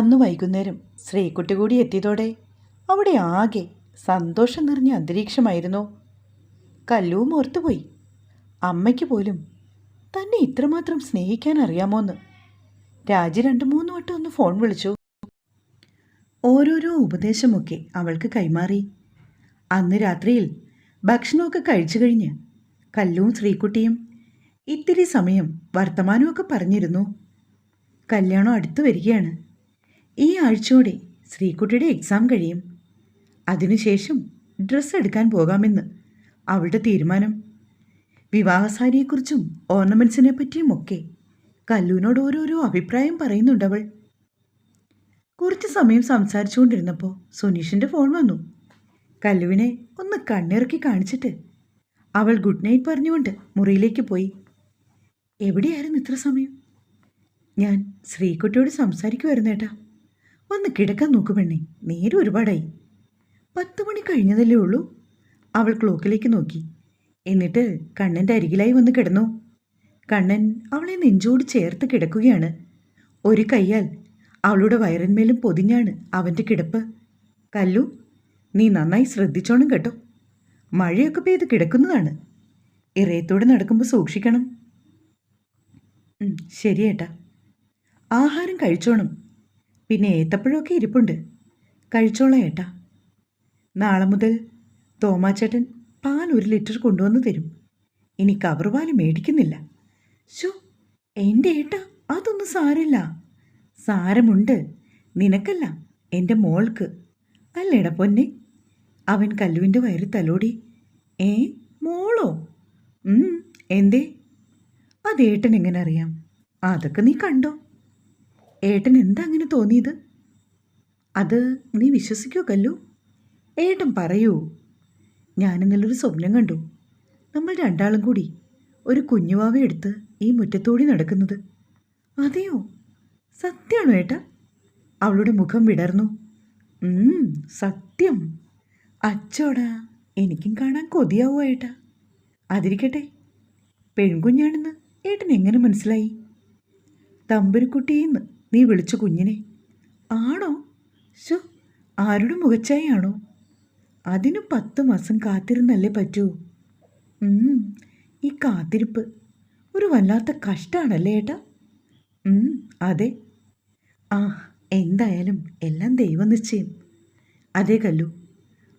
അന്ന് വൈകുന്നേരം ശ്രീക്കുട്ടി കൂടി എത്തിയതോടെ അവിടെ ആകെ സന്തോഷം നിറഞ്ഞ അന്തരീക്ഷമായിരുന്നു. കല്ലുവും ഓർത്തുപോയി. അമ്മയ്ക്ക് പോലും തന്നെ ഇത്രമാത്രം സ്നേഹിക്കാൻ അറിയാമോന്ന്. രാജി രണ്ട് മൂന്ന് വട്ടം ഒന്ന് ഫോൺ വിളിച്ചു. ഓരോരോ ഉപദേശമൊക്കെ അവൾക്ക് കൈമാറി. അന്ന് രാത്രിയിൽ ഭക്ഷണമൊക്കെ കഴിച്ചു കഴിഞ്ഞ് കല്ലുവും ശ്രീകുട്ടിയും ഇത്തിരി സമയം വർത്തമാനമൊക്കെ പറഞ്ഞിരുന്നു. കല്യാണം അടുത്തു വരികയാണ്. ഈ ആഴ്ചയോടെ ശ്രീകുട്ടിയുടെ എക്സാം കഴിയും. അതിനുശേഷം ഡ്രസ്സ് എടുക്കാൻ പോകാമെന്ന് അവളുടെ തീരുമാനം. വിവാഹസാരിയെക്കുറിച്ചും ഓർണമെന്റ്സിനെ പറ്റിയുമൊക്കെ കല്ലുവിനോട് ഓരോരോ അഭിപ്രായം പറയുന്നുണ്ടവൾ കുറച്ച് സമയം സംസാരിച്ചുകൊണ്ടിരുന്നപ്പോൾ സുനീഷിന്റെ ഫോൺ വന്നു. കല്ലുവിനെ ഒന്ന് കണ്ണിറക്കി കാണിച്ചിട്ട് അവൾ ഗുഡ് നൈറ്റ് പറഞ്ഞുകൊണ്ട് മുറിയിലേക്ക് പോയി. എവിടെയായിരുന്നു ഇത്ര സമയം? ഞാൻ ശ്രീകുട്ടിയോട് സംസാരിക്കുമായിരുന്നു ഏട്ടാ. ഒന്ന് കിടക്കാൻ നോക്കു പെണ്ണേ. നേരെ ഒരുപാടായി. പത്ത് മണി കഴിഞ്ഞതല്ലേ ഉള്ളൂ. അവൾ ക്ലോക്കിലേക്ക് നോക്കി. എന്നിട്ട് കണ്ണന്റെ അരികിലായി വന്ന് കിടന്നു. കണ്ണൻ അവളെ നെഞ്ചോട് ചേർത്ത് കിടക്കുകയാണ്. ഒരു കൈയാൽ അവളുടെ വയറിന്മേലും പൊതിഞ്ഞാണ് അവന്റെ കിടപ്പ്. കല്ലു നീ നന്നായി ശ്രദ്ധിച്ചോണം കേട്ടോ. മഴയൊക്കെ പെയ്ത് കിടക്കുന്നതാണ്. ഇറയത്തോടെ നടക്കുമ്പോൾ സൂക്ഷിക്കണം. ശരിയേട്ടാ. ആഹാരം കഴിച്ചോണം. പിന്നെ ഏത്തപ്പഴമൊക്കെ ഇരിപ്പുണ്ട്. കഴിച്ചോളാം ഏട്ടാ. നാളെ മുതൽ തോമാച്ചേട്ടൻ പാൽ ഒരു ലിറ്റർ കൊണ്ടുവന്ന് തരും. ഇനി കവർ പാൽ മേടിക്കുന്നില്ല. ശോ എന്റെ ഏട്ടാ അതൊന്നും സാരില്ല സാരമുണ്ട്. നിനക്കല്ല എന്റെ മോൾക്ക്. അല്ലേട പൊന്നെ? അവൻ കല്ലുവിന്റെ വയറ് തലോടി. ഏ മോളോ? എന്തേ? അതേട്ടൻ എങ്ങനെ അറിയാം? അതൊക്കെ നീ കണ്ടോ? ഏട്ടൻ എന്താ അങ്ങനെ തോന്നിയത്? അത് നീ വിശ്വസിക്കോ കല്ലു? ഏട്ടൻ പറയൂ. ഞാനിന്നലൊരു സ്വപ്നം കണ്ടു. നമ്മൾ രണ്ടാളും കൂടി ഒരു കുഞ്ഞുവാവ എടുത്ത് ഈ മുറ്റത്തോടി നടക്കുന്നത്. അതെയോ? സത്യമാണോ ഏട്ടാ? അവളുടെ മുഖം വിടർന്നു. സത്യം. അച്ചോടാ എനിക്കും കാണാൻ കൊതിയാവോ ഏട്ടാ? അതിരിക്കട്ടെ. പെൺകുഞ്ഞാണെന്ന് ഏട്ടൻ എങ്ങനെ മനസ്സിലായി? തമ്പുരുക്കുട്ടിയെന്ന് നീ വിളിച്ചു കുഞ്ഞിനെ. ആണോ? ശോ ആരുടെ മുഖച്ചായാണോ അതിന് പത്ത് മാസം കാത്തിരുന്നല്ലേ പറ്റൂ. ഈ കാത്തിരിപ്പ് ഒരു വല്ലാത്ത കഷ്ടമാണല്ലേ ഏട്ടാ? അതെ. ആ എന്തായാലും എല്ലാം ദൈവം നിശ്ചയം അതേ കല്ലു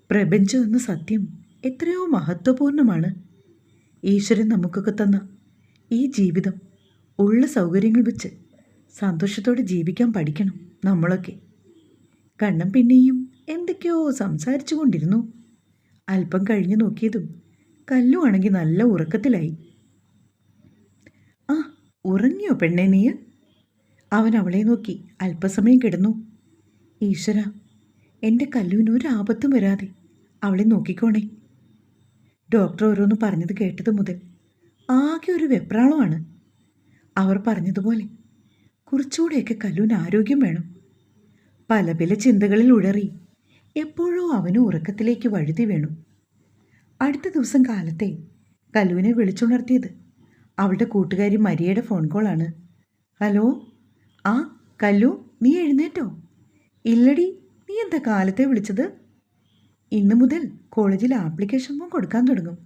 പ്രപഞ്ചം എന്ന സത്യം എത്രയോ മഹത്വപൂർണമാണ് ഈശ്വരൻ നമുക്കൊക്കെ തന്ന ഈ ജീവിതം ഉള്ള സൗകര്യങ്ങൾ വെച്ച് സന്തോഷത്തോടെ ജീവിക്കാൻ പഠിക്കണം നമ്മളൊക്കെ. കണ്ണം പിന്നെയും എന്തൊക്കെയോ സംസാരിച്ചു കൊണ്ടിരുന്നു. അല്പം കഴിഞ്ഞു നോക്കിയതും കല്ലു ആണെങ്കിൽ നല്ല ഉറക്കത്തിലായി. ആ ഉറങ്ങിയോ പെണ്ണേ നീ? അവൻ അവളെ നോക്കി അല്പസമയം കിടന്നു. ഈശ്വര എന്റെ കല്ലുവിന് ഒരു ആപത്തും വരാതെ അവളെ നോക്കിക്കോണേ. ഡോക്ടർ ഓരോന്ന് പറഞ്ഞത് കേട്ടത് മുതൽ ആകെ ഒരു വെപ്രാളമാണ്. അവർ പറഞ്ഞതുപോലെ കുറച്ചുകൂടെയൊക്കെ കല്ലൂന് ആരോഗ്യം വേണം. പല പല ചിന്തകളിൽ ഉഴറി എപ്പോഴോ അവന് ഉറക്കത്തിലേക്ക് വഴുതി വീണു. അടുത്ത ദിവസം കാലത്തെ കല്ലുവിനെ വിളിച്ചുണർത്തിയത് അവളുടെ കൂട്ടുകാരി മരിയയുടെ ഫോൺ കോളാണ് ഹലോ? ആ കല്ലു നീ എഴുന്നേറ്റോ? ഇല്ലടി നീ എന്താ കാലത്തെ വിളിച്ചത്? ഇന്നു മുതൽ കോളേജിൽ ആപ്ലിക്കേഷൻ ഫോം കൊടുക്കാൻ തുടങ്ങും.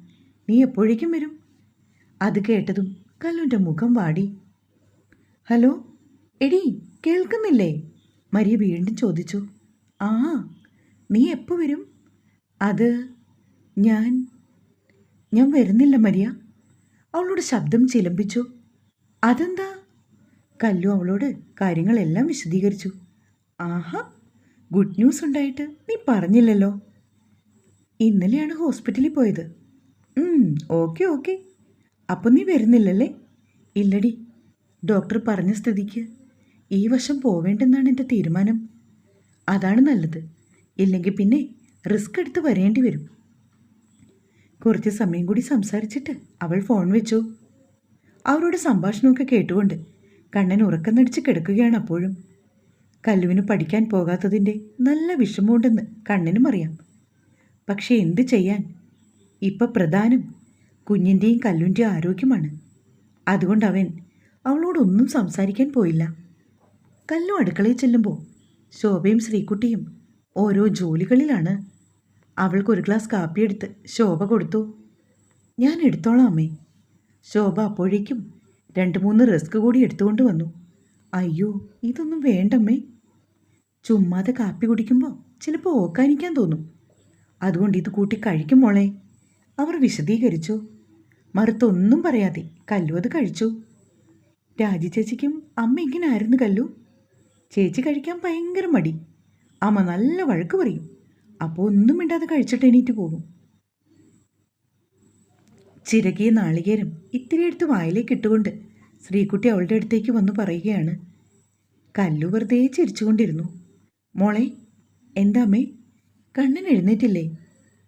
നീ എപ്പോഴേക്കും വരും? അത് കേട്ടതും കല്ലുവിന്റെ മുഖം വാടി. ഹലോ? എടി കേൾക്കുന്നില്ലേ? മരിയ വീണ്ടും ചോദിച്ചു. ആ നീ എപ്പോൾ വരും? അത് ഞാൻ ഞാൻ വരുന്നില്ല മരിയ. അവളോട് ശബ്ദം ചിലമ്പിച്ചു. അതെന്താ? കല്ലു അവളോട് കാര്യങ്ങളെല്ലാം വിശദീകരിച്ചു. ആഹാ ഗുഡ് ന്യൂസ് ഉണ്ടായിട്ട് നീ പറഞ്ഞില്ലല്ലോ. ഇന്നലെയാണ് ഹോസ്പിറ്റലിൽ പോയത്. Okay okay. അപ്പം നീ വരുന്നില്ലല്ലേ? ഇല്ലടി. ഡോക്ടർ പറഞ്ഞ സ്ഥിതിക്ക് ഈ വശം പോവേണ്ടെന്നാണ് എന്റെ തീരുമാനം. അതാണ് നല്ലത്. ഇല്ലെങ്കിൽ പിന്നെ റിസ്ക് എടുത്ത് വരേണ്ടി വരും. കുറച്ച് സമയം കൂടി സംസാരിച്ചിട്ട് അവൾ ഫോൺ വെച്ചു. അവരോട് സംഭാഷണമൊക്കെ കേട്ടുകൊണ്ട് കണ്ണൻ ഉറക്കം നടിച്ച് കിടക്കുകയാണ് അപ്പോഴും. കല്ലുവിന് പഠിക്കാൻ പോകാത്തതിന്റെ നല്ല വിഷമമുണ്ടെന്ന് കണ്ണനും അറിയാം. പക്ഷേ എന്ത് ചെയ്യാൻ? ഇപ്പം പ്രധാനം കുഞ്ഞിന്റെയും കല്ലുവിന്റെയും ആരോഗ്യമാണ്. അതുകൊണ്ട് അവൻ അവളോടൊന്നും സംസാരിക്കാൻ പോയില്ല. കല്ലു അടുക്കളയിൽ ചെല്ലുമ്പോൾ ശോഭയും ശ്രീകുട്ടിയും ഓരോ ജോലികളിലാണ്. അവൾക്ക് ഒരു ഗ്ലാസ് കാപ്പി എടുത്ത് ശോഭ കൊടുത്തു. ഞാൻ എടുത്തോളാം അമ്മേ. ശോഭ അപ്പോഴേക്കും രണ്ട് മൂന്ന് റിസ്ക് കൂടി എടുത്തുകൊണ്ട് വന്നു. അയ്യോ ഇതൊന്നും വേണ്ടമ്മേ. ചുമ്മാതെ കാപ്പി കുടിക്കുമ്പോൾ ചിലപ്പോൾ ഓക്കാനിക്കാൻ തോന്നും. അതുകൊണ്ട് ഇത് കൂട്ടി കഴിക്കും മോളെ. അവർ വിശദീകരിച്ചു. മറുത്തൊന്നും പറയാതെ കല്ലു അത് കഴിച്ചു. രാജി ചേച്ചിക്കും അമ്മ ഇങ്ങനെ ആയിരുന്നു കല്ലു. ചേച്ചി കഴിക്കാൻ ഭയങ്കര മടി. അമ്മ നല്ല വഴക്ക് പറയും. അപ്പോൾ ഒന്നും മിണ്ടാതെ കഴിച്ചിട്ട് എണീറ്റ് പോകും. ചിരകിയ നാളികേരം ഇത്തിരി എടുത്ത് വായിലേക്ക് ഇട്ടുകൊണ്ട് ശ്രീകുട്ടി അവളുടെ അടുത്തേക്ക് വന്ന് പറയുകയാണ്. കല്ലു വെറുതെ ചിരിച്ചുകൊണ്ടിരുന്നു. മോളെ എന്താ അമ്മേ? എഴുന്നേറ്റില്ലേ?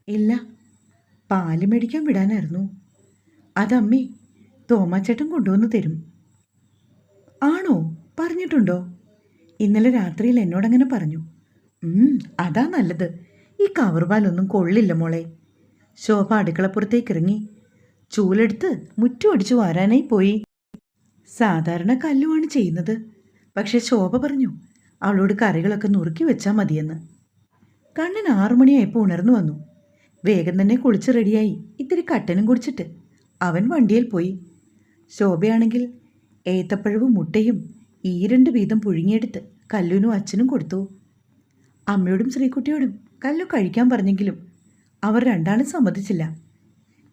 ഇല്ല. പാൽ മേടിക്കാൻ വിടാനായിരുന്നു. അതമ്മേ തോമാച്ചേട്ടൻ കൊണ്ടുവന്ന് തരും. ആണോ? പറഞ്ഞിട്ടുണ്ടോ? ഇന്നലെ രാത്രിയിൽ എന്നോടങ്ങനെ പറഞ്ഞു. അതാ നല്ലത്. ഈ കവർവാലൊന്നും കൊള്ളില്ല മോളെ. ശോഭ അടുക്കളപ്പുറത്തേക്ക് ഇറങ്ങി. ചൂലെടുത്ത് മുറ്റുമടിച്ചു വാരാനായി പോയി. സാധാരണ കല്ലുമാണ് ചെയ്യുന്നത്. പക്ഷേ ശോഭ പറഞ്ഞു അവളോട് കറികളൊക്കെ നുറുക്കി വെച്ചാൽ മതിയെന്ന്. കണ്ണൻ ആറുമണിയായപ്പോൾ ഉണർന്നു വന്നു. വേഗം തന്നെ കുളിച്ച് റെഡിയായി. ഇത്തിരി കട്ടനും കുടിച്ചിട്ട് അവൻ വണ്ടിയിൽ പോയി. ശോഭയാണെങ്കിൽ ഏത്തപ്പഴവും മുട്ടയും ഈ രണ്ട് വീതം പുഴുങ്ങിയെടുത്ത് കല്ലുനും അച്ഛനും കൊടുത്തു. അമ്മയോടും ശ്രീക്കുട്ടിയോടും കല്ലു കഴിക്കാൻ പറഞ്ഞെങ്കിലും അവർ രണ്ടാളും സമ്മതിച്ചില്ല.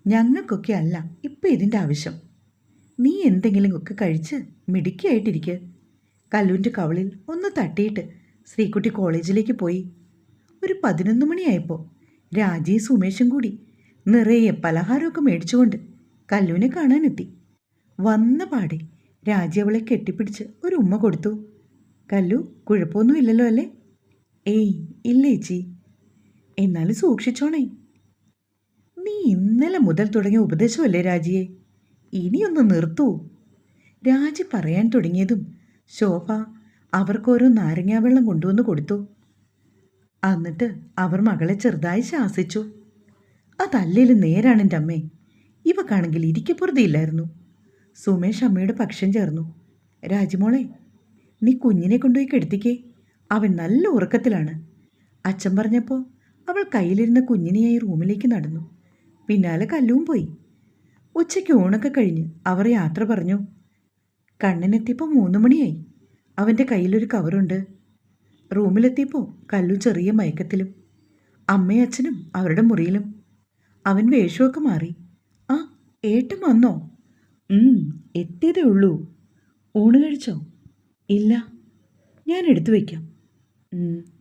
ഞങ്ങൾക്കൊക്കെ അല്ല ഇപ്പം ഇതിന്റെ ആവശ്യം. നീ എന്തെങ്കിലും ഒക്കെ കഴിച്ച് മിടുക്കിയായിട്ടിരിക്കുക കല്ലുവിന്റെ കവളിൽ ഒന്ന് തട്ടിയിട്ട് ശ്രീക്കുട്ടി കോളേജിലേക്ക് പോയി. ഒരു പതിനൊന്ന് മണിയായപ്പോൾ രാജയും സുമേഷും കൂടി നിറയെ പലഹാരമൊക്കെ മേടിച്ചുകൊണ്ട് കല്ലുവിനെ കാണാനെത്തി. വന്ന പാടെ രാജി അവളെ കെട്ടിപ്പിടിച്ച് ഒരു ഉമ്മ കൊടുത്തു. കല്ലു കുഴപ്പമൊന്നുമില്ലല്ലോ അല്ലേ? ഏയ് ഇല്ല ചേച്ചി. എന്നാലും സൂക്ഷിച്ചോണേ. നീ ഇന്നലെ മുതൽ തുടങ്ങിയ ഉപദേശമല്ലേ രാജിയെ? ഇനിയൊന്ന് നിർത്തൂ. രാജി പറയാൻ തുടങ്ങിയതും ശോഭ അവർക്കോരോ നാരങ്ങാവെള്ളം കൊണ്ടുവന്ന് കൊടുത്തു. എന്നിട്ട് അവർ മകളെ ചെറുതായി ശാസിച്ചു. അതല്ലേലും നേരാണ് എന്റെ അമ്മേ. ഇവക്കാണെങ്കിൽ ഇരിക്കപ്പുറതിയില്ലായിരുന്നു. സുമേഷ് അമ്മയുടെ പക്ഷം ചേർന്നു. രാജിമോളെ നീ കുഞ്ഞിനെ കൊണ്ടുപോയി കെടുത്തിക്കേ. അവൻ നല്ല ഉറക്കത്തിലാണ്. അച്ഛൻ പറഞ്ഞപ്പോൾ അവൾ കയ്യിലിരുന്ന കുഞ്ഞിനെയായി റൂമിലേക്ക് നടന്നു. പിന്നാലെ കല്ലും പോയി. ഉച്ചയ്ക്ക് ഊണൊക്കെ കഴിഞ്ഞ് അവർ യാത്ര പറഞ്ഞു. കണ്ണനെത്തിയപ്പോൾ മൂന്ന് മണിയായി. അവന്റെ കയ്യിലൊരു കവറുണ്ട്. റൂമിലെത്തിയപ്പോൾ കല്ലു ചെറിയ മയക്കത്തിലും അമ്മയും അച്ഛനും അവരുടെ മുറിയിലും. അവൻ വേഷമൊക്കെ മാറി. ആ ഏട്ടൻ വന്നോ? എത്തിയതേ ഉള്ളൂ. ഊണ് കഴിച്ചോ? ഇല്ല. ഞാൻ എടുത്തു വയ്ക്കാം.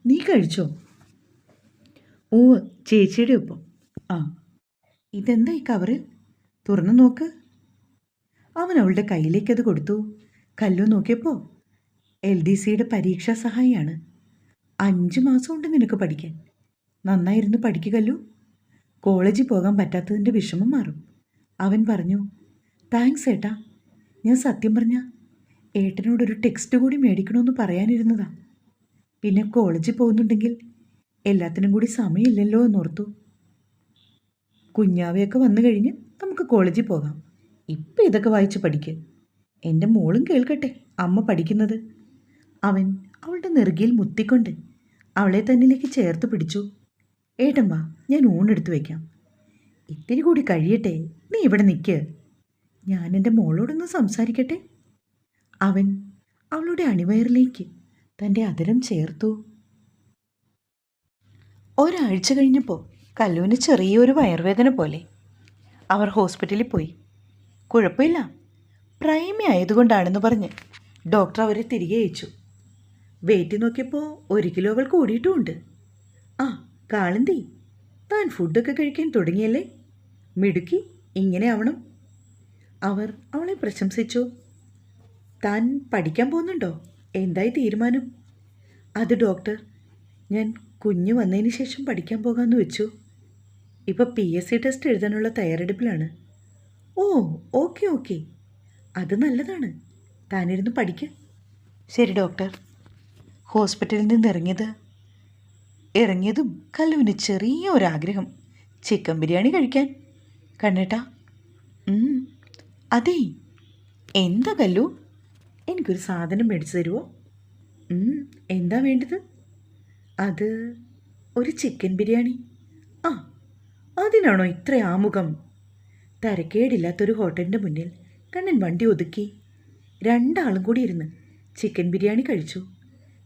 നീ കഴിച്ചോ? ഓ ചേച്ചിയുടെ ഒപ്പം. ആ. ഇതെന്താ ഈ കവറിൽ തുറന്നു നോക്ക്. അവൻ അവളുടെ അത് കൊടുത്തു. കല്ലു നോക്കിയപ്പോൾ എൽ ഡി സിയുടെ പരീക്ഷാ സഹായിയാണ്. അഞ്ച് മാസമുണ്ട് നിനക്ക് പഠിക്കാൻ. നന്നായിരുന്നു പഠിക്കുകല്ലു കോളേജിൽ പോകാൻ പറ്റാത്തതിന്റെ വിഷമം മാറും. അവൻ പറഞ്ഞു താങ്ക്സ് ഏട്ടാ. ഞാൻ സത്യം പറഞ്ഞ ഏട്ടനോടൊരു ടെക്സ്റ്റ് കൂടി മേടിക്കണമെന്ന് പറയാനിരുന്നതാ. പിന്നെ കോളേജിൽ പോകുന്നുണ്ടെങ്കിൽ എല്ലാത്തിനും കൂടി സമയമില്ലല്ലോ എന്നോർത്തു. കുഞ്ഞാവയൊക്കെ വന്നു കഴിഞ്ഞ് നമുക്ക് കോളേജിൽ പോകാം. ഇപ്പം ഇതൊക്കെ വായിച്ച് പഠിക്ക്. എന്റെ മോളും കേൾക്കട്ടെ അമ്മ പഠിക്കുന്നത്. അവൻ അവളുടെ നെറുകിയിൽ മുത്തിക്കൊണ്ട് അവളെ തന്നിലേക്ക് ചേർത്ത് പിടിച്ചു. ഏട്ടൻ വാ ഞാൻ ഊണെടുത്ത് വയ്ക്കാം ഇത്തിരി കൂടി കഴിയട്ടെ നീ ഇവിടെ നിൽക്ക് ഞാൻ എന്റെ മോളോടൊന്ന് സംസാരിക്കട്ടെ? അവൻ അവളുടെ അണിവയറിലേക്ക് തന്റെ അതിരം ചേർത്തു. ഒരാഴ്ച കഴിഞ്ഞപ്പോൾ കല്ലുവിന് ചെറിയൊരു വയർവേദന പോലെ. അവർ ഹോസ്പിറ്റലിൽ പോയി. കുഴപ്പമില്ല. പ്രൈമി ആയതുകൊണ്ടാണെന്ന് പറഞ്ഞ് ഡോക്ടർ അവരെ തിരികെ അയച്ചു. വെയിറ്റ് നോക്കിയപ്പോൾ ഒരു കിലോ അവൾ കൂടിയിട്ടുമുണ്ട്. ആ കാളന്തി താൻ ഫുഡൊക്കെ കഴിക്കാൻ തുടങ്ങിയല്ലേ? മിടുക്കി ഇങ്ങനെ ആവണം. അവർ അവളെ പ്രശംസിച്ചു. താൻ പഠിക്കാൻ പോകുന്നുണ്ടോ? എന്തായി തീരുമാനം? അത് ഡോക്ടർ ഞാൻ കുഞ്ഞ് വന്നതിന് ശേഷം പഠിക്കാൻ പോകാമെന്ന് വെച്ചു. ഇപ്പോൾ പി എസ് സി ടെസ്റ്റ് എഴുതാനുള്ള തയ്യാറെടുപ്പിലാണ്. ഓ ഓക്കെ ഓക്കെ അത് നല്ലതാണ്. താനിരുന്ന് പഠിക്ക. ശരി ഡോക്ടർ ഹോസ്പിറ്റലിൽ നിന്ന് ഇറങ്ങിയത് ഇറങ്ങിയതും കല്ലുവിന് ചെറിയ ഒരാഗ്രഹം. ചിക്കൻ ബിരിയാണി കഴിക്കാൻ. കണ്ണേട്ടാ? അതേ. എന്താ കല്ലു? എനിക്കൊരു സാധനം മേടിച്ചു തരുമോ എന്താ വേണ്ടത്? അത് ഒരു ചിക്കൻ ബിരിയാണി. ആ അതിനാണോ ഇത്ര ആമുഖം? തരക്കേടില്ലാത്തൊരു ഹോട്ടലിന്റെ മുന്നിൽ കണ്ണൻ വണ്ടി ഒതുക്കി. രണ്ടാളും കൂടി ഇരുന്ന് ചിക്കൻ ബിരിയാണി കഴിച്ചു.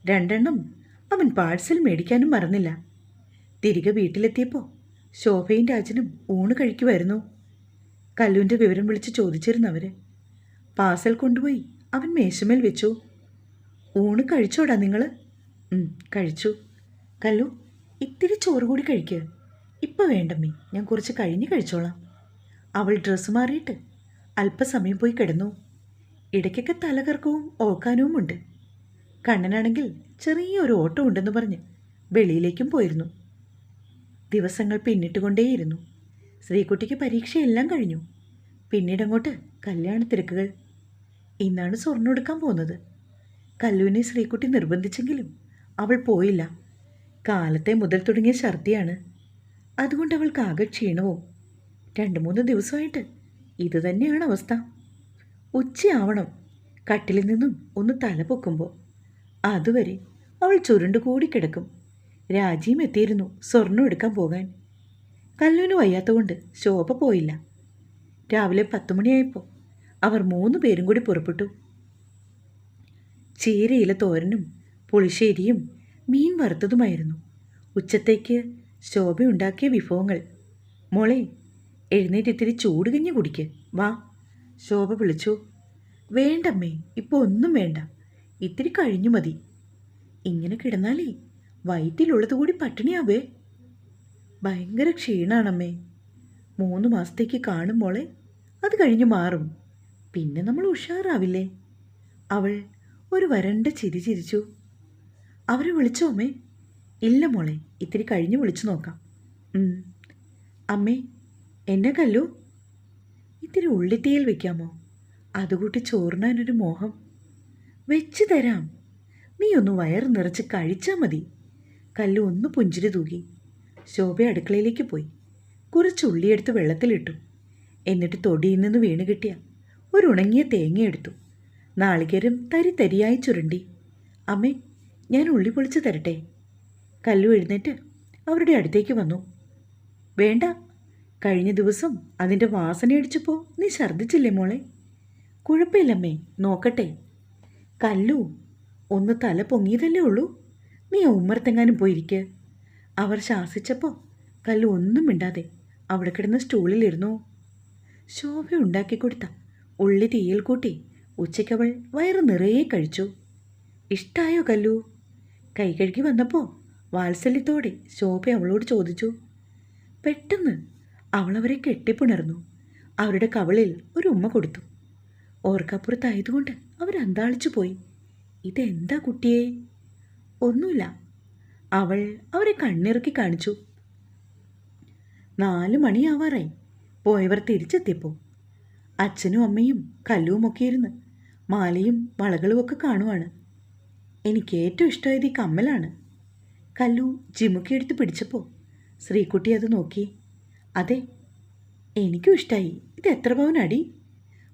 രണ്ടെണ്ണം അവൻ പാഴ്സൽ മേടിക്കാനും മറന്നില്ല. തിരികെ വീട്ടിലെത്തിയപ്പോൾ ശോഭയും രാജനും ഊണ് കഴിക്കുമായിരുന്നു കല്ലുവിന്റെ വിവരം വിളിച്ച് ചോദിച്ചിരുന്നു അവർ കൊണ്ടുപോയി. അവൻ മേശമേൽ വെച്ചു. ഊണ് കഴിച്ചോടാ നിങ്ങൾ കഴിച്ചു. കല്ലു ഇത്തിരി ചോറ് കൂടി കഴിക്കുക ഇപ്പം വേണ്ടമ്മേ ഞാൻ കുറച്ച് കഴിഞ്ഞ് കഴിച്ചോളാം. അവൾ ഡ്രസ്സ് മാറിയിട്ട് അല്പസമയം പോയി കിടന്നു. ഇടയ്ക്കൊക്കെ തലകർക്കവും ഓക്കാനവും ഉണ്ട്. കണ്ണനാണെങ്കിൽ ചെറിയൊരു ഓട്ടം ഉണ്ടെന്ന് പറഞ്ഞ് വെളിയിലേക്കും പോയിരുന്നു. ദിവസങ്ങൾ പിന്നിട്ടുകൊണ്ടേയിരുന്നു. ശ്രീകുട്ടിക്ക് പരീക്ഷയെല്ലാം കഴിഞ്ഞു. പിന്നീട് അങ്ങോട്ട് കല്യാണ തിരക്കുകൾ. ഇന്നാണ് സ്വർണം എടുക്കാൻ പോകുന്നത്. കല്ലുവിനെ ശ്രീകുട്ടി നിർബന്ധിച്ചെങ്കിലും അവൾ പോയില്ല. കാലത്തെ മുതൽ തുടങ്ങിയ ഛർദിയാണ്. അതുകൊണ്ട് അവൾക്ക് ആകെ ക്ഷീണവും രണ്ട് മൂന്ന് ദിവസമായിട്ട് ഇത് തന്നെയാണ് അവസ്ഥ. ഉച്ചയാവണം. കട്ടിലിൽ നിന്നും ഒന്ന് തല പൊക്കുമ്പോൾ അതുവരെ അവൾ ചുരുണ്ടുകൂടി കിടക്കും. രാജിയും എത്തിയിരുന്നു സ്വർണം എടുക്കാൻ പോകാൻ. കല്ലുവിന് വയ്യാത്തതുകൊണ്ട് ശോഭ പോയില്ല. രാവിലെ പത്ത് മണിയായപ്പോൾ അവർ മൂന്ന് പേരും കൂടി പുറപ്പെട്ടു. ചീരയില തോരനും പുളിശ്ശേരിയും മീൻ വറുത്തതുമായിരുന്നു. ഉച്ചത്തേക്ക് ശോഭ ഉണ്ടാക്കിയ വിഭവങ്ങൾ. മോളെ എഴുന്നേറ്റ് ഇത്തിരി ചൂട് കഞ്ഞി കുടിക്ക്. വാ. ശോഭ വിളിച്ചു. വേണ്ടമ്മേ ഇപ്പോൾ ഒന്നും വേണ്ട. ഇത്തിരി കഴിഞ്ഞു മതി. ഇങ്ങനെ കിടന്നാലേ വയറ്റിലുള്ളത് കൂടി പട്ടിണിയാവേ. ഭയങ്കര ക്ഷീണാണമ്മേ. മൂന്ന് മാസത്തേക്ക് കാണും മോളെ. അത് കഴിഞ്ഞ് മാറും. പിന്നെ നമ്മൾ ഉഷാറാവില്ലേ? അവൾ ഒരു വരണ്ട ചിരി ചിരിച്ചു. അവരെ വിളിച്ചോ അമ്മേ? ഇല്ല മോളെ ഇത്തിരി കഴിഞ്ഞ് വിളിച്ചു നോക്കാം. അമ്മേ എന്നെ കല്ലു? ഇത്തിരി ഉള്ളിത്തീയിൽ വെക്കാമോ? അതുകൂട്ടി ചോറിനാനൊരു മോഹം. വെച്ച് തരാം. നീ ഒന്ന് വയറ് നിറച്ച് കഴിച്ചാൽ മതി. കല്ലു ഒന്ന് പുഞ്ചിരി തൂകി. ശോഭ അടുക്കളയിലേക്ക് പോയി. കുറച്ച് ഉള്ളിയെടുത്ത് വെള്ളത്തിലിട്ടു. എന്നിട്ട് തൊടിയിൽ നിന്ന് വീണ് കിട്ടിയ ഒരു ഉണങ്ങിയ തേങ്ങ എടുത്തു. നാളികേരം തരി തരിയായി ചുരുണ്ടി. അമ്മേ ഞാൻ ഉള്ളി പൊളിച്ച് തരട്ടെ കല്ലു എഴുന്നേറ്റ് അവരുടെ അടുത്തേക്ക് വന്നു. വേണ്ട. കഴിഞ്ഞ ദിവസം അതിന്റെ വാസനയടിച്ചപ്പോൾ നീ ഛർദ്ദിച്ചില്ലേ മോളെ? കുഴപ്പമില്ലമ്മേ നോക്കട്ടെ. കല്ലു ഒന്ന് തല പൊങ്ങിയതല്ലേ ഉള്ളൂ? നീ ഉമ്മർത്തെങ്ങാനും പോയിരിക്ക്. അവർ ശാസിച്ചപ്പോൾ കല്ല് ഒന്നും മിണ്ടാതെ അവിടെ കിടന്ന സ്റ്റൂളിലിരുന്നു. ശോഭ ഉണ്ടാക്കി കൊടുത്ത ഉള്ളി തീയിൽ കൂട്ടി ഉച്ചയ്ക്കവൾ വയറ് നിറയെ കഴിച്ചു. ഇഷ്ടായോ കല്ലു? കൈ കഴുകി വന്നപ്പോൾ വാത്സല്യത്തോടെ ശോഭ അവളോട് ചോദിച്ചു. പെട്ടെന്ന് അവളവരെ കെട്ടിപ്പുണർന്നു. അവരുടെ കവളിൽ ഒരു ഉമ്മ കൊടുത്തു. ഓർക്കപ്പുറത്തായതുകൊണ്ട് അവരന്താളിച്ചു പോയി. ഇതെന്താ കുട്ടിയെ? ഒന്നുമില്ല. അവൾ അവരെ കണ്ണിറുക്കി കാണിച്ചു. നാല് മണിയാവാറായി. പോയവർ തിരിച്ചെത്തിയപ്പോൾ അച്ഛനും അമ്മയും കല്ലുവുമൊക്കെ ഇരുന്ന് മാലയും വളകളും ഒക്കെ കാണുവാണ്. എനിക്ക് ഏറ്റവും ഇഷ്ടമായത് ഈ കമ്മലാണ്. കല്ലു ജിമുക്കി എടുത്ത് പിടിച്ചപ്പോൾ ശ്രീകുട്ടി അത് നോക്കി. അതെ എനിക്കും ഇഷ്ടമായി ഇത് എത്ര പവനടി?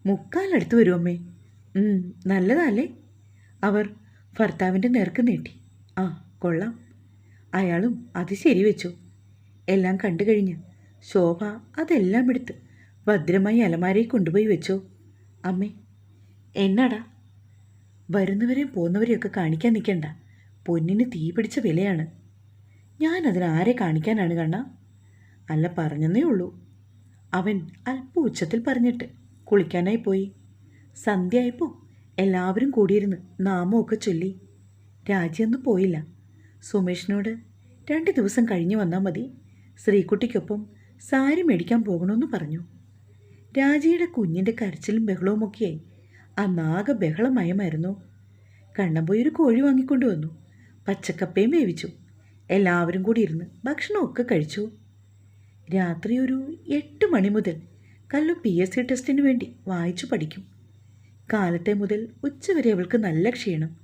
മുക്കാലടുത്ത് വരും അമ്മേ. നല്ലതാല്ലേ? അവർ ഭർത്താവിന്റെ നേർക്ക് നീട്ടി. ആ കൊള്ളാം. അയാളും അത് ശരിവെച്ചു. എല്ലാം കണ്ടു കഴിഞ്ഞ് ശോഭ അതെല്ലാം എടുത്ത് ഭദ്രമായി അലമാരയിൽ കൊണ്ടുപോയി വെച്ചോ. അമ്മേ എന്നാടാ? വരുന്നവരെയും പോകുന്നവരെയൊക്കെ കാണിക്കാൻ നിൽക്കണ്ട. പൊന്നിന് തീ പിടിച്ച വിലയാണ്. ഞാൻ അതിനാരെ കാണിക്കാനാണ് കണ്ണ? അല്ല പറഞ്ഞെന്നേ ഉള്ളൂ. അവൻ അല്പ ഉച്ചത്തിൽ പറഞ്ഞിട്ട് കുളിക്കാനായി പോയി. സന്ധ്യയായപ്പോൾ എല്ലാവരും കൂടിയിരുന്ന് നാമമൊക്കെ ചൊല്ലി. രാജിയൊന്നും പോയില്ല. സുമേഷിനോട് രണ്ട് ദിവസം കഴിഞ്ഞ് വന്നാൽ മതി. ശ്രീകുട്ടിക്കൊപ്പം സാരി മേടിക്കാൻ പോകണമെന്ന് പറഞ്ഞു. രാജിയുടെ കുഞ്ഞിന്റെ കരച്ചിലും ബഹളവുമൊക്കെയായി അന്നാകെ ബഹളമയമായിരുന്നു. കണ്ണമ്പോയി പോയി ഒരു കോഴി വാങ്ങിക്കൊണ്ടു വന്നു. പച്ചക്കപ്പയും വേവിച്ചു. എല്ലാവരും കൂടി ഇരുന്ന് ഭക്ഷണമൊക്കെ കഴിച്ചു. രാത്രി ഒരു എട്ട് മണി മുതൽ കല്ലു പി എസ് സി ടെസ്റ്റിന് വേണ്ടി വായിച്ചു പഠിക്കും. കാലത്തെ മുതൽ ഉച്ചവരെ അവൾക്ക് നല്ല ക്ഷീണം.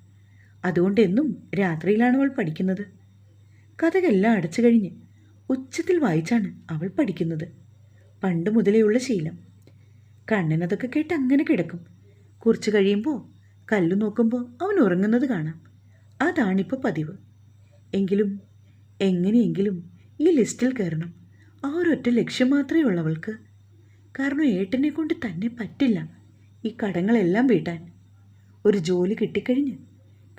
അതുകൊണ്ട് എന്നും രാത്രിയിലാണ് അവൾ പഠിക്കുന്നത്. കഥകളെല്ലാം അടച്ചു കഴിഞ്ഞ് ഉച്ചത്തിൽ വായിച്ചാണ് അവൾ പഠിക്കുന്നത്. പണ്ട് മുതലേയുള്ള ശീലം. കണ്ണനതൊക്കെ കേട്ട് അങ്ങനെ കിടക്കും. കുറച്ച് കഴിയുമ്പോൾ കല്ലു നോക്കുമ്പോൾ അവൻ ഉറങ്ങുന്നത് കാണാം. അതാണിപ്പോൾ പതിവ്. എങ്കിലും എങ്ങനെയെങ്കിലും ഈ ലിസ്റ്റിൽ കയറണം. ആ ഒരൊറ്റ ലക്ഷ്യം മാത്രമേ ഉള്ളവൾക്ക്. കാരണം ഏട്ടനെ കൊണ്ട് തന്നെ പറ്റില്ല ഈ കടങ്ങളെല്ലാം വീട്ടാൻ. ഒരു ജോലി കിട്ടിക്കഴിഞ്ഞ്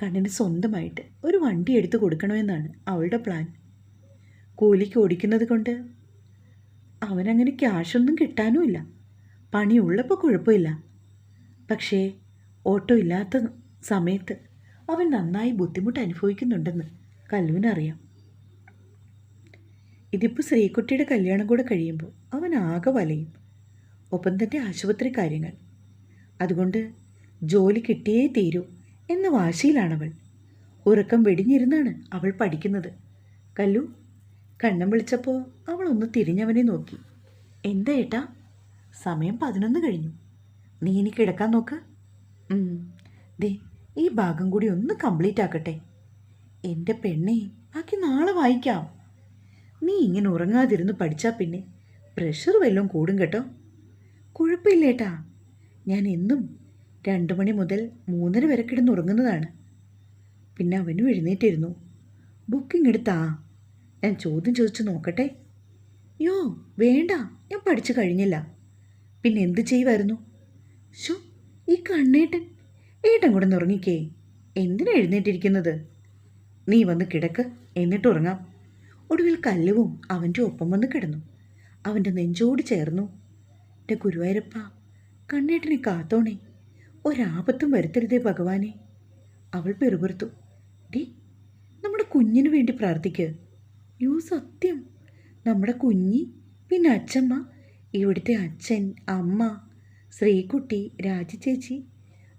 കണ്ണിന് സ്വന്തമായിട്ട് ഒരു വണ്ടി എടുത്തു കൊടുക്കണമെന്നാണ് അവളുടെ പ്ലാൻ കൂലിക്ക് ഓടിക്കുന്നത് കൊണ്ട് അവനങ്ങനെ ക്യാഷൊന്നും കിട്ടാനുമില്ല പണിയുള്ളപ്പോൾ കുഴപ്പമില്ല. പക്ഷേ ഓട്ടോ ഇല്ലാത്ത സമയത്ത് അവൻ നന്നായി ബുദ്ധിമുട്ട് അനുഭവിക്കുന്നുണ്ടെന്ന് കല്ലുവിനറിയാം. ഇതിപ്പോൾ ശ്രീകുട്ടിയുടെ കല്യാണം കൂടെ കഴിയുമ്പോൾ അവൻ ആകെ വലയും. ഒപ്പം തന്നെ ആശുപത്രി കാര്യങ്ങൾ. അതുകൊണ്ട് ജോലി കിട്ടിയേ തീരൂ. എന്ന വാശിയിലാണവൾ. ഉറക്കം വെടിഞ്ഞിരുന്നാണ് അവൾ പഠിക്കുന്നത്. കല്ലു കണ്ണം വിളിച്ചപ്പോൾ അവൾ ഒന്ന് തിരിഞ്ഞവനെ നോക്കി. എന്താ ഏട്ടാ? സമയം പതിനൊന്ന് കഴിഞ്ഞു. നീ ഇനി കിടക്കാൻ നോക്ക്. ദേ ഈ ഭാഗം കൂടി ഒന്ന് കംപ്ലീറ്റ് ആക്കട്ടെ. എന്റെ പെണ്ണെ ബാക്കി നാളെ വായിക്കാം. നീ ഇങ്ങനെ ഉറങ്ങാതിരുന്ന് പഠിച്ചാൽ പിന്നെ പ്രഷർ വല്ലതും കൂടും കേട്ടോ. കുഴപ്പമില്ലേട്ടാ ഞാൻ എന്നും രണ്ട് മണി മുതൽ മൂന്നര വരെ കിടന്നുറങ്ങുന്നതാണ് പിന്നെ അവനും എഴുന്നേറ്റിരുന്നു. ബുക്കിംഗ് എടുത്താ? ഞാൻ ചോദ്യം ചോദിച്ചു നോക്കട്ടെ? യോ വേണ്ട. ഞാൻ പഠിച്ചു കഴിഞ്ഞില്ല. പിന്നെ എന്ത് ചെയ്യുമായിരുന്നു ഷോ ഈ കണ്ണേട്ടൻ. ഏട്ടൻ കൂടെ ഉറങ്ങിക്കേ. എന്തിനാ എഴുന്നേറ്റിരിക്കുന്നത്? നീ വന്ന് കിടക്ക്. എന്നിട്ട് ഉറങ്ങാം. ഒടുവിൽ കല്ലുവും അവന്റെ ഒപ്പം വന്ന് കിടന്നു. അവന്റെ നെഞ്ചോട് ചേർന്നു. എന്റെ ഗുരുവായൂരപ്പ കണ്ണേട്ടനെ കാത്തോണേ. ഒരാപത്തും വരുത്തരുതേ ഭഗവാനെ. അവൾ പെറുപെറുത്തു. ഡി നമ്മുടെ കുഞ്ഞിന് വേണ്ടി പ്രാർത്ഥിക്കുക യോ സത്യം. നമ്മുടെ കുഞ്ഞി പിന്നെ അച്ഛമ്മ ഇവിടുത്തെ അച്ഛൻ അമ്മ ശ്രീകുട്ടി രാജിച്ചേച്ചി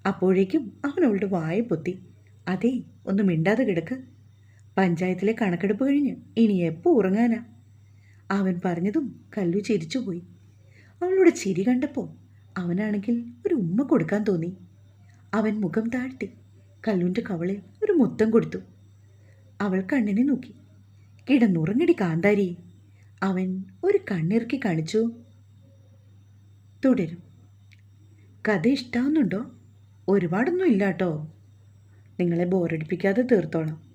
അപ്പോഴേക്കും അവൻ അവളുടെ വായ പൊത്തി. അതെ ഒന്ന് മിണ്ടാതെ കിടക്ക്. പഞ്ചായത്തിലെ കണക്കെടുപ്പ് കഴിഞ്ഞ് ഇനി എപ്പോൾ ഉറങ്ങാനാ? അവൻ പറഞ്ഞതും കല്ലു ചിരിച്ചുപോയി. അവളുടെ ചിരി കണ്ടപ്പോൾ അവനാണെങ്കിൽ ഒരു ഉമ്മ കൊടുക്കാൻ തോന്നി. അവൻ മുഖം താഴ്ത്തി കല്ലുന്റെ കവളിൽ ഒരു മുത്തം കൊടുത്തു. അവൾ കണ്ണിനെ നോക്കി. കിടന്നുറങ്ങിടി കാന്താരി. അവൻ ഒരു കണ്ണിറുക്കി കാണിച്ചു. തുടരും. കഥ ഇഷ്ടാവുന്നുണ്ടോ? ഒരുപാടൊന്നും ഇല്ലാട്ടോ. നിങ്ങളെ ബോറടിപ്പിക്കാതെ തീർത്തോളാം.